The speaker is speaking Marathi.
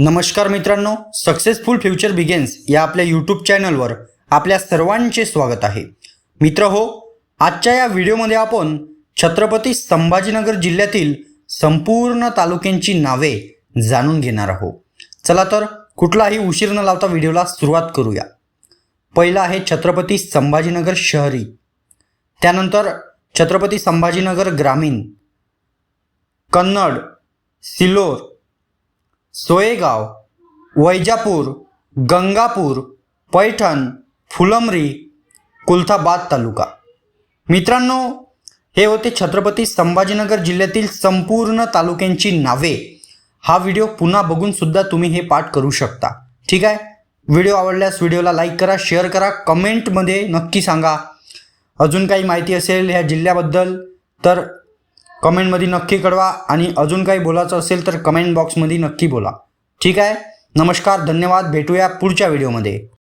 नमस्कार मित्रांनो सक्सेसफुल फ्युचर बिगेन्स या आपल्या यूट्यूब चॅनलवर आपल्या सर्वांचे स्वागत आहे. मित्र हो आजच्या या व्हिडिओमध्ये आपण छत्रपती संभाजीनगर जिल्ह्यातील संपूर्ण तालुक्यांची नावे जाणून घेणार आहोत. चला तर कुठलाही उशीर न लावता व्हिडिओला सुरुवात करूया. पहिला आहे छत्रपती संभाजीनगर शहरी. त्यानंतर छत्रपती संभाजीनगर ग्रामीण. कन्नड सिल्लोर सोयेगाव वैजापूर गंगापूर पैठण फुलंब्री कुलथाबाद तालुका. मित्रांनो हे होते छत्रपती संभाजीनगर जिल्ह्यातील संपूर्ण तालुक्यांची नावे. हा व्हिडिओ पुन्हा बघून सुद्धा तुम्ही हे पाठ करू शकता. ठीक आहे? व्हिडिओ आवडल्यास व्हिडिओला लाईक करा शेअर करा कमेंटमध्ये नक्की सांगा. अजून काही माहिती असेल ह्या जिल्ह्याबद्दल तर कमेंटमध्ये नक्की कळवा आणि अजून काही बोलायचं असेल तर कमेंट बॉक्समध्ये नक्की बोला. ठीक आहे? नमस्कार धन्यवाद. भेटूया पुढच्या व्हिडिओमध्ये.